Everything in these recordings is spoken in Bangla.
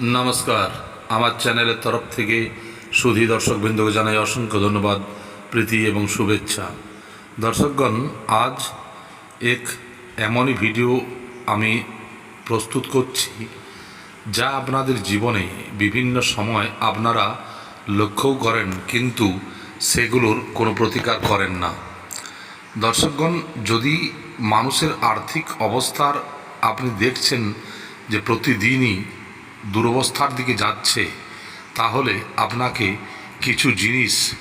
নমস্কার। আমার চ্যানেলের তরফ থেকে সুধী দর্শকবৃন্দকে জানাই অসংখ্য ধন্যবাদ, প্রীতি এবং শুভেচ্ছা। দর্শকগণ, আজ এক এমনই ভিডিও আমি প্রস্তুত করছি, যা আপনাদের জীবনে বিভিন্ন সময় আপনারা লক্ষ্যও করেন, কিন্তু সেগুলোর কোনো প্রতিকার করেন না। দর্শকগণ, যদি মানুষের আর্থিক অবস্থার আপনি দেখছেন যে প্রতিদিনই দুরবস্থার দিকে যাচ্ছে, তাহলে আপনাকে কিছু জিনিস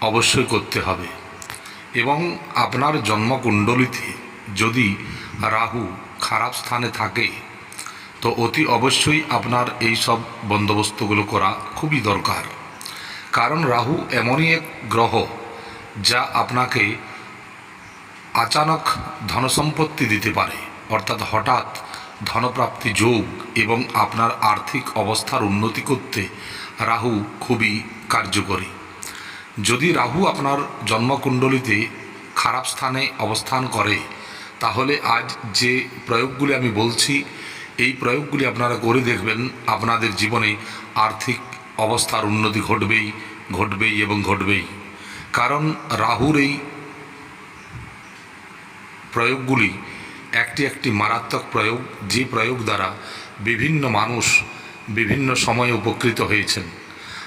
অবশ্যই করতে হবে। এবং আপনার জন্মকুণ্ডলিতে যদি রাহু খারাপ স্থানে থাকে, তো অতি অবশ্যই আপনার এই সব বন্দোবস্তগুলো করা খুবই দরকার। কারণ রাহু এমনই এক গ্রহ যা আপনাকে আচানক ধনসম্পত্তি দিতে পারে, অর্থাৎ হঠাৎ ধনপ্রাপ্তি যোগ এবং আপনার আর্থিক অবস্থার উন্নতি করতে রাহু খুবই কার্যকরী। যদি রাহু আপনার জন্মকুণ্ডলিতে খারাপ স্থানে অবস্থান করে, তাহলে আজ যে প্রয়োগগুলি আমি বলছি, এই প্রয়োগগুলি আপনারা করে দেখবেন আপনাদের জীবনে আর্থিক অবস্থার উন্নতি ঘটবেই ঘটবেই এবং ঘটবেই। কারণ রাহুর এই প্রয়োগগুলি একটি একটি মারাত্মক প্রয়োগ যে প্রয়োগ দ্বারা বিভিন্ন মানুষ বিভিন্ন সময়ে উপকৃত হয়েছেন।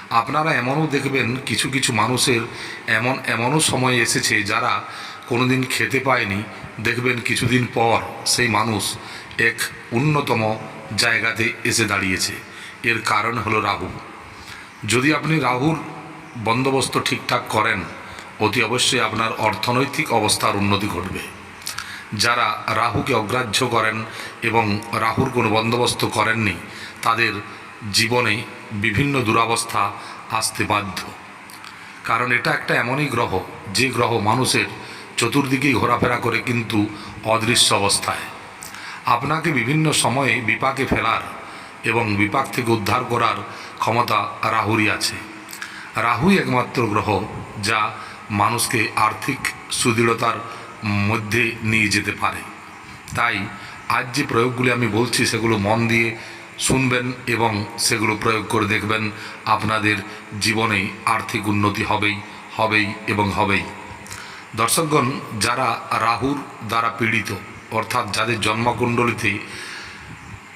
আপনারা এমনও দেখবেন কিছু কিছু মানুষের এমন এমনও সময় এসেছে যারা কোনোদিন খেতে পায়নি। দেখবেন কিছুদিন পর সেই মানুষ এক অন্যতম জায়গাতে এসে দাঁড়িয়েছে। এর কারণ হলো রাহু। যদি আপনি রাহুর বন্দোবস্ত ঠিকঠাক করেন, অতি অবশ্যই আপনার অর্থনৈতিক অবস্থার উন্নতি ঘটবে। যারা রাহুকে অগ্রাহ্য করেন এবং রাহুর কোনো বন্দোবস্ত করেননি, তাদের জীবনে বিভিন্ন দুরাবস্থা আসতে বাধ্য। কারণ এটা একটা এমনই গ্রহ, যে গ্রহ মানুষের চতুর্দিকেই ঘোরাফেরা করে কিন্তু অদৃশ্য অবস্থায়। আপনাকে বিভিন্ন সময়ে বিপাকে ফেলার এবং বিপাক থেকে উদ্ধার করার ক্ষমতা রাহুরই আছে। রাহুই একমাত্র গ্রহ যা মানুষকে আর্থিক সুদৃঢ়তার মধ্যে নিয়ে যেতে পারে। তাই আজ যে প্রয়োগগুলি আমি বলছি, সেগুলো মন দিয়ে শুনবেন এবং সেগুলো প্রয়োগ করে দেখবেন, আপনাদের জীবনে আর্থিক উন্নতি হবেই হবেই এবং হবেই। দর্শকগণ, যারা রাহুর দ্বারা পীড়িত, অর্থাৎ যাদের জন্মকুণ্ডলিতে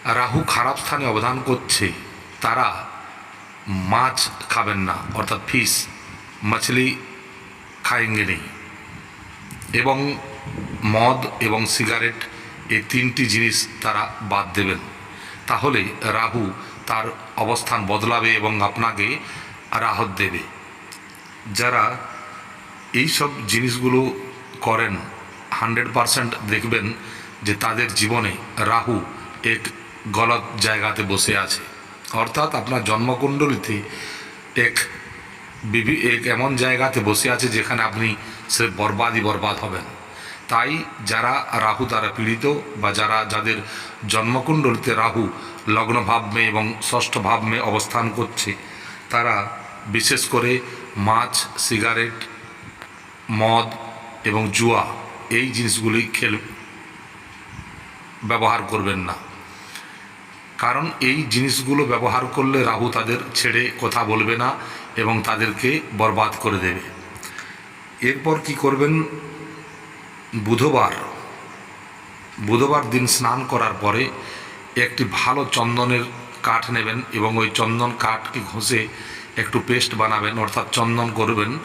রাহু খারাপ স্থানে অবদান করছে, তারা মাছ খাবেন না, অর্থাৎ ফিশ, মাছলি খায়েঙ্গে নেই। এবং মদ এবং সিগারেট এই তিনটি জিনিস তারা বাদ দেবেন। তাহলে রাহু তার অবস্থান বদলাবে এবং আপনাকে রাহত দেবে। যারা এই সব জিনিসগুলো করেন, হান্ড্রেড পারসেন্ট দেখবেন যে তাদের জীবনে রাহু এক গলত জায়গাতে বসে আছে। অর্থাৎ আপনার জন্মকুণ্ডলিতে এক এক এমন জায়গাতে বসে আছে যেখানে আপনি সে বরবাদই বরবাদ হবেন তাই যারা রাহু দ্বারা পীড়িত বা যারা যাদের জন্মকুণ্ডলিতে রাহু লগ্ন ভাবমে এবং ষষ্ঠ ভাবমে অবস্থান করছে, তারা বিশেষ করে মাছ, সিগারেট, মদ এবং জুয়া এই জিনিসগুলি খেল ব্যবহার করবেন না। কারণ এই জিনিসগুলো ব্যবহার করলে রাহু তাদের ছেড়ে কথা বলবে না এবং তাদেরকে বরবাদ করে দেবে। এরপর কি করবেন? বুধবার বুধবার দিন স্নান করার পরে একটি ভালো চন্দনের কাঠ নেবেন এবং ওই চন্দন কাঠকে ঘষে একটু পেস্ট বানাবেন, অর্থাৎ চন্দন করবেন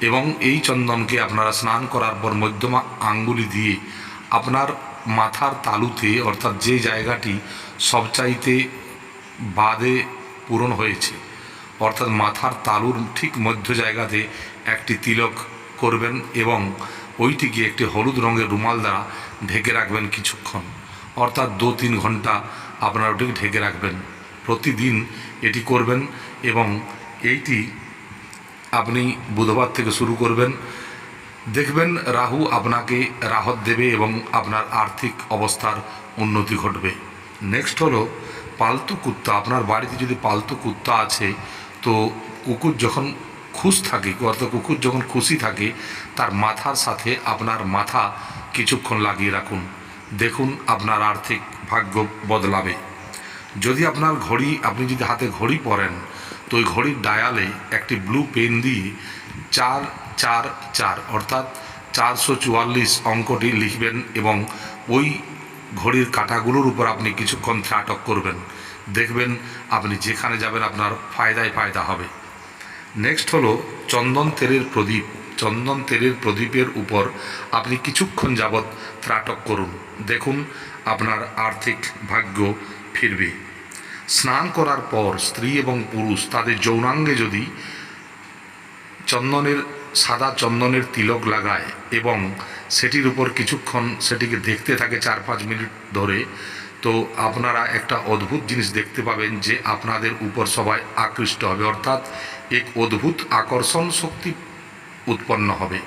এবং এই চন্দনকে আপনারা স্নান করার পর মধ্যমা আঙ্গুলি দিয়ে আপনার মাথার তালুতে, অর্থাৎ যে জায়গাটি সবচাইতে বাদে পূরণ হয়েছে, অর্থাৎ মাথার তালুর ঠিক মধ্য জায়গাতে একটি তিলক করবেন এবং ওইটিকে একটি হলুদ রঙের রুমাল দ্বারা ঢেকে রাখবেন কিছুক্ষণ। অর্থাৎ দু তিন ঘণ্টা আপনারা ওটিকে ঢেকে রাখবেন। প্রতিদিন এটি করবেন এবং এইটি আপনি বুধবার থেকে শুরু করবেন। দেখবেন রাহু আপনাকে রাহত দেবে এবং আপনার আর্থিক অবস্থার উন্নতি ঘটবে। নেক্সট হলো, পালতু কুত্তা। আপনার বাড়িতে যদি পালতু কুত্তা আছে, তো কুকুর যখন খুশ থাকে, অর্থাৎ কুকুর যখন খুশি থাকে, তার মাথার সাথে আপনার মাথা কিছুক্ষণ লাগিয়ে রাখুন। দেখুন আপনার আর্থিক ভাগ্য বদলাবে। যদি আপনার ঘড়ি, আপনি যদি হাতে ঘড়ি পরেন, তো ওই ঘড়ির ডায়ালে একটি ব্লু পেন দিয়ে চার চার চার, অর্থাৎ চারশো চুয়াল্লিশ অঙ্কটি লিখবেন এবং ওই ঘড়ির কাঁটাগুলোর উপর আপনি কিছুক্ষণ আটক করবেন। দেখবেন আপনি যেখানে যাবেন আপনার ফায়দায় ফায়দা হবে। নেক্সট হলো চন্দন তেলের প্রদীপ। চন্দন তেলের প্রদীপের উপর আপনি কিছুক্ষণ যাবৎ ত্রাটক করুন। দেখুন আপনার আর্থিক ভাগ্য ফিরবে। স্নান করার পর স্ত্রী এবং পুরুষ তাদের যৌনাঙ্গে যদি চন্দনের, সাদা চন্দনের তিলক লাগায় এবং সেটির উপর কিছুক্ষণ সেটিকে দেখতে থাকে চার পাঁচ মিনিট ধরে তো আপনারা একটা অদ্ভুত জিনিস দেখতে পাবেন যে আপনাদের উপর সবাই আকৃষ্ট হবে। অর্থাৎ এক অদ্ভুত আকর্ষণ শক্তি উৎপন্ন হবে।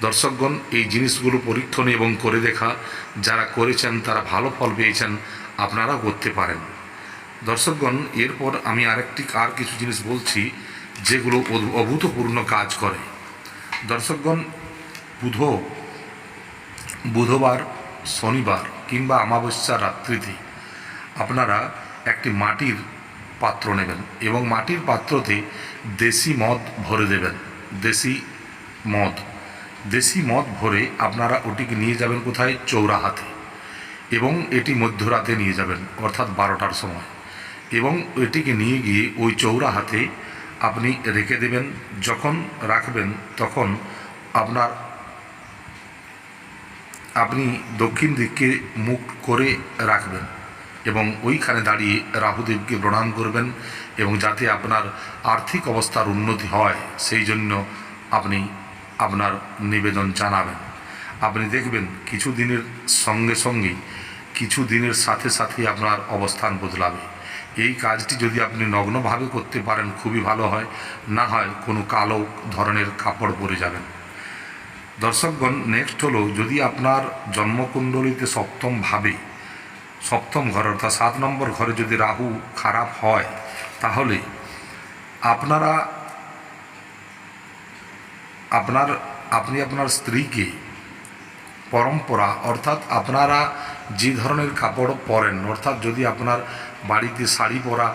দর্শকগণ, এই জিনিসগুলো পরীক্ষণ এবং করে দেখা, যারা করেছেন, তারা ভালো ফল পেয়েছেন আপনারা করতে পারেন। দর্শকগণ, এরপর আমি আরেকটি আর কিছু জিনিস বলছি, যেগুলো অভূ- অভূতপূর্ণ কাজ করে। দর্শকগণ, বুধ, বুধবার শনিবার কিংবা অমাবস্যা রাত্রিতে আপনারা একটি মাটির পাত্র নেবেন এবং মাটির পাত্রতে দেশি মদ ভরে দেবেন, দেশি মদ। দেশি মদ ভরে আপনারা ওটিকে নিয়ে যাবেন কোথায়? চৌরাহাতে। এবং এটি মধ্যরাতে নিয়ে যাবেন, অর্থাৎ বারোটার সময়। এবং এটিকে নিয়ে গিয়ে ওই চৌরাহাতে আপনি রেখে দেবেন, যখন রাখবেন তখন আপনার আপনি দক্ষিণ দিককে মুখ করে রাখবেন এবং ওইখানে দাঁড়িয়ে রাহুদেবকে প্রণাম করবেন এবং যাতে আপনার আর্থিক অবস্থার উন্নতি হয়, সেই জন্য আপনি আপনার নিবেদন জানাবেন। আপনি দেখবেন কিছু দিনের সঙ্গে সঙ্গে কিছু দিনের সাথে সাথে আপনার অবস্থান বদলাবে। এই কাজটি যদি আপনি নগ্নভাবে করতে পারেন, খুবই ভালো হয়। না হয় কোনো কালো ধরনের কাপড় পরে যাবেন। দর্শকগণ নেক্সট হলো, যদি আপনার জন্মকুণ্ডলিতে সপ্তম ভাবে, সপ্তম ঘর অর্থাৎ সাত নম্বর ঘরে যদি রাহু খারাপ হয়, তাহলে আপনারা, আপনার, আপনি আপনার স্ত্রীকে পরম্পরা অর্থাৎ আপনারা যে ধরনের কাপড় পরেন, অর্থাৎ যদি আপনার বাড়িতে শাড়ি পরা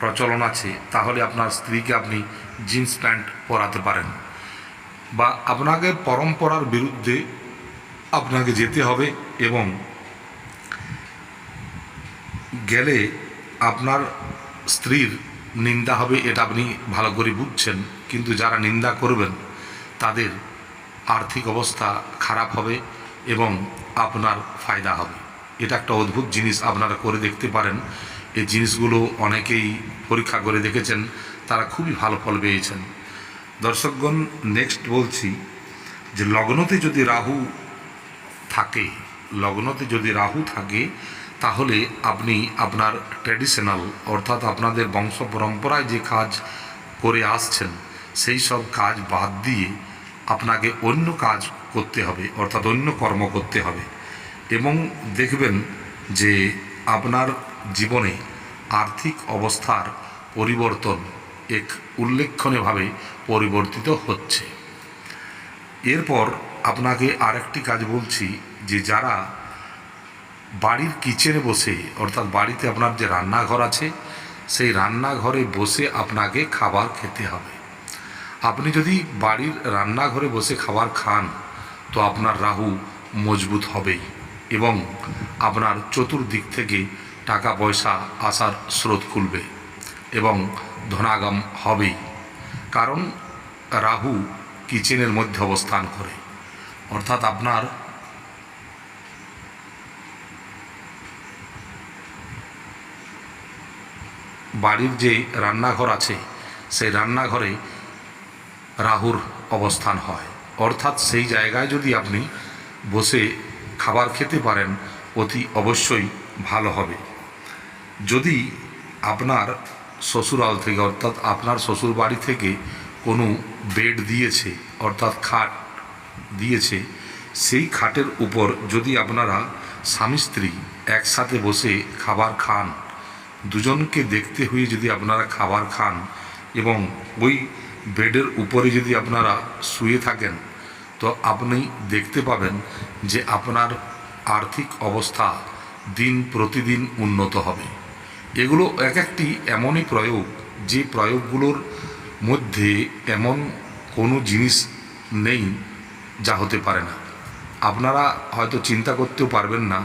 প্রচলন আছে, তাহলে আপনার স্ত্রীকে আপনি জিন্স প্যান্ট পরাতে পারেন। বা আপনাকে পরম্পরার বিরুদ্ধে আপনাকে যেতে হবে এবং গেলে আপনার স্ত্রীর নিন্দা হবে, এটা আপনি ভালো করে বুঝছেন। কিন্তু যারা নিন্দা করবেন, তাদের আর্থিক অবস্থা খারাপ হবে এবং আপনার ফায়দা হবে। এটা একটা অদ্ভুত জিনিস আপনারা করে দেখতে পারেন। এই জিনিসগুলো অনেকেই পরীক্ষা করে দেখেছেন, তারা খুবই ভালো ফল পেয়েছেন। দর্শকগণ নেক্সট বলছি যে লগ্নতে যদি রাহু থাকে, লগ্নতে যদি রাহু থাকে, তাহলে আপনি আপনার ট্র্যাডিশনাল অর্থাৎ আপনাদের বংশ পরম্পরায় যে কাজ করে আসছেন, সেই সব কাজ বাদ দিয়ে আপনাকে অন্য কাজ করতে হবে, অর্থাৎ অন্য কর্ম করতে হবে। এবং দেখবেন যে আপনার জীবনে আর্থিক অবস্থার পরিবর্তন এক উল্লেখনীয়ভাবে পরিবর্তিত হচ্ছে। এরপর আপনাকে আরেকটি কাজ বলছি যে যারা বাড়ির কিচেনে বসে, অর্থাৎ বাড়িতে আপনার যে রান্নাঘর আছে, সেই রান্নাঘরে বসে আপনাকে খাবার খেতে হবে। আপনি যদি বাড়ির রান্নাঘরে বসে খাবার খান, তো আপনার রাহু মজবুত হবেই এবং আপনার চতুর্দিক থেকে টাকা পয়সা আসার স্রোত খুলবে এবং ধনাগম হবেই। কারণ রাহু কিচেনের মধ্যে অবস্থান করে। অর্থাৎ আপনার বাড়ির যে রান্নাঘর আছে, সেই রান্নাঘরে রাহুর অবস্থান হয়। অর্থাৎ সেই জায়গায় যদি আপনি বসে খাবার খেতে পারেন, অতি অবশ্যই ভালো হবে। যদি আপনার শ্বশুরাল থেকে, অর্থাৎ আপনার শ্বশুর বাড়ি থেকে কোনো বেড দিয়েছে, অর্থাৎ খাট দিয়েছে, সেই খাটের উপর যদি আপনারা স্বামী স্ত্রী একসাথে বসে খাবার খান, দুজনকে দেখতে হয়ে যদি আপনারা খাবার খান এবং ওই বেডের উপরে যদি আপনারা শুয়ে থাকেন, তো আপনি দেখতে পাবেন যে আপনার আর্থিক অবস্থা দিন প্রতিদিন উন্নত হবে। এগুলো এক একটি এমনই প্রয়োগ, যে প্রয়োগগুলোর মধ্যে এমন কোনো জিনিস নেই যা হতে পারে না। আপনারা হয়তো চিন্তা করতেও পারবেন না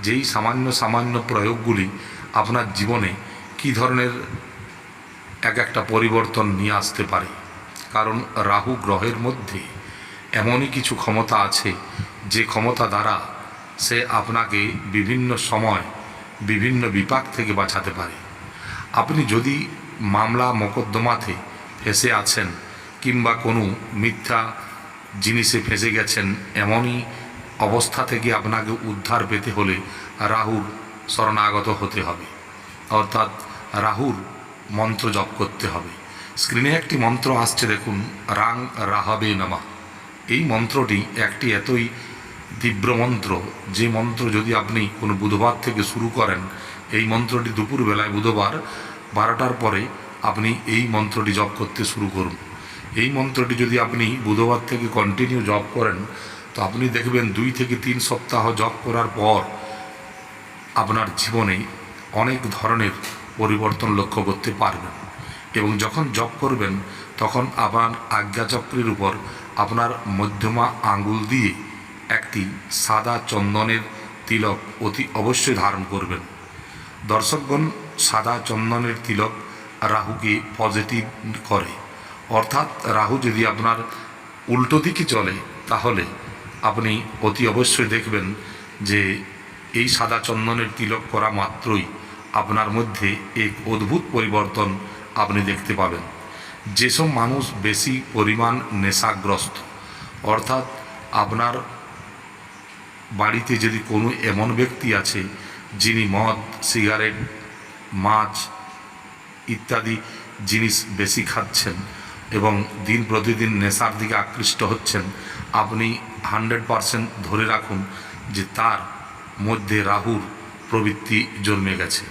যেই সামান্য সামান্য প্রয়োগগুলি আপনার জীবনে কী ধরনের এক একটা পরিবর্তন নিয়ে আসতে পারে। কারণ রাহু গ্রহের মধ্যে এমনই কিছু ক্ষমতা আছে, যে ক্ষমতা দ্বারা সে আপনাকে বিভিন্ন সময় বিভিন্ন বিপাক থেকে বাঁচাতে পারে। আপনি যদি মামলা মোকদ্দমাতে ফেসে আছেন কিংবা কোনো মিথ্যা জিনিসে ফেঁসে গেছেন, এমনই অবস্থা থেকে আপনাকে উদ্ধার পেতে হলে রাহুর শরণাগত হতে হবে। অর্থাৎ রাহুর মন্ত্র জপ করতে হবে। স্ক্রিনে একটি মন্ত্র আসছে, দেখুন, রাং রাহাবে নামা। এই মন্ত্রটি একটি এতই তীব্র মন্ত্র। যে মন্ত্র যদি আপনি কোনো বুধবার থেকে শুরু করেন, এই মন্ত্রটি দুপুরবেলায় বুধবার বারোটার পরে আপনি এই মন্ত্রটি জপ করতে শুরু করুন। এই মন্ত্রটি যদি আপনি বুধবার থেকে কন্টিনিউ জপ করেন, তো আপনি দেখবেন দুই থেকে তিন সপ্তাহ জপ করার পর আপনার জীবনে অনেক ধরনের পরিবর্তন লক্ষ্য করতে পারবেন। এবং যখন জপ করবেন, তখন আপনার আজ্ঞাচক্রের উপর আপনার মধ্যমা আঙ্গুল দিয়ে একটি সাদা চন্দনের তিলক অতি অবশ্যই ধারণ করবেন। দর্শকগণ, সাদা চন্দনের তিলক রাহুকে পজিটিভ করে। অর্থাৎ রাহু যদি আপনার উল্টো দিকে চলে, তাহলে আপনি অতি অবশ্যই দেখবেন যে এই সাদা চন্দনের তিলক করা মাত্রই আপনার মধ্যে এক অদ্ভুত পরিবর্তন আপনি দেখতে পাবেন। যেসব মানুষ বেশি পরিমাণ নেশাগ্রস্ত, অর্থাৎ আপনার বাড়িতে যদি কোনো এমন ব্যক্তি আছে, যিনি মদ, সিগারেট, মাছ ইত্যাদি জিনিস বেশি খাচ্ছেন এবং দিন প্রতিদিন নেশার দিকে আকৃষ্ট হচ্ছেন, আপনি হান্ড্রেড পারসেন্ট ধরে রাখুন যে তার মধ্যে রাহুর প্রবৃত্তি জন্মে গেছে।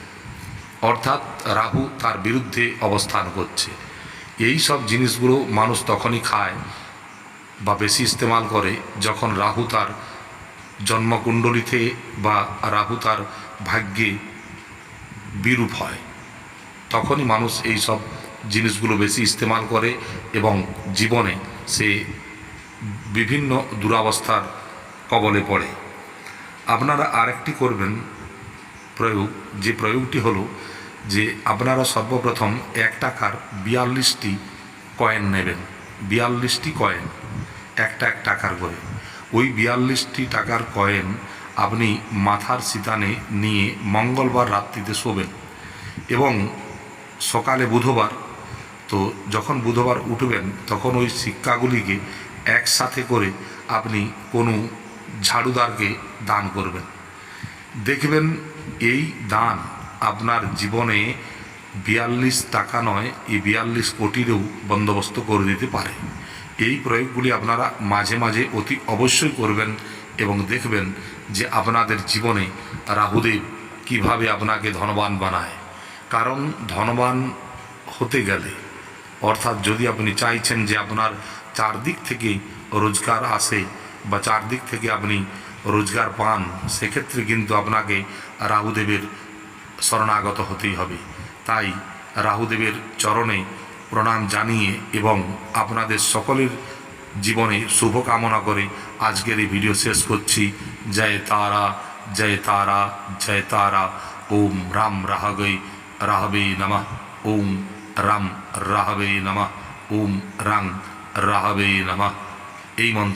অর্থাৎ রাহু তার বিরুদ্ধে অবস্থান করছে। এই সব জিনিসগুলো মানুষ তখনই খায় বা বেশি ইস্তেমাল করে যখন রাহু তার জন্মকুণ্ডলিতে বা রাহু তার ভাগ্যে বিরূপ হয়। তখনই মানুষ এই সব জিনিসগুলো বেশি ইস্তেমাল করে এবং জীবনে সে বিভিন্ন দুরাবস্থার কবলে পড়ে। আপনারা আরেকটি করবেন প্রয়োগ, যে প্রয়োগটি হলো যে আপনারা সর্বপ্রথম এক টাকার বিয়াল্লিশটি কয়েন নেবেন। বিয়াল্লিশটি কয়েন, একটা এক টাকার করে। ওই বিয়াল্লিশটি টাকার কয়েন আপনি মাথার সিতানে নিয়ে মঙ্গলবার রাত্রিতে শোবেন এবং সকালে বুধবার, তো যখন বুধবার উঠবেন, তখন ওই শিক্ষাগুলিকে একসাথে করে আপনি কোনো ঝাড়ুদারকে দান করবেন। দেখবেন এই দান আপনার জীবনে বিয়াল্লিশ টাকা নয়, এই বিয়াল্লিশ কোটিরও বন্দোবস্ত করে দিতে পারে। এই প্রয়োগগুলি আপনারা মাঝে মাঝে অতি অবশ্যই করবেন এবং দেখবেন যে আপনাদের জীবনে রাহুদেব কীভাবে আপনাকে ধনবান বানায়। কারণ ধনবান হতে গেলে, অর্থাৎ যদি আপনি চাইছেন যে আপনার চারদিক থেকে রোজগার আসে বা চারদিক থেকে আপনি রোজগার পান, সেক্ষেত্রে কিন্তু আপনাকে রাহুদেবের শরণাগত হতেই হবে। তাই রাহুদেবের চরণে প্রণাম জানিয়ে এবং আপনাদের সকলের জীবনে শুভকামনা করে আজকের এই ভিডিও শেষ করছি। জয় তারা জয় তারা জয় তারা। ওম রাম রাহগৈ রাহবে নমা। ওম রাম রাহবে নমা। ওম রাং রাহবে নমা। এই মন্ত্র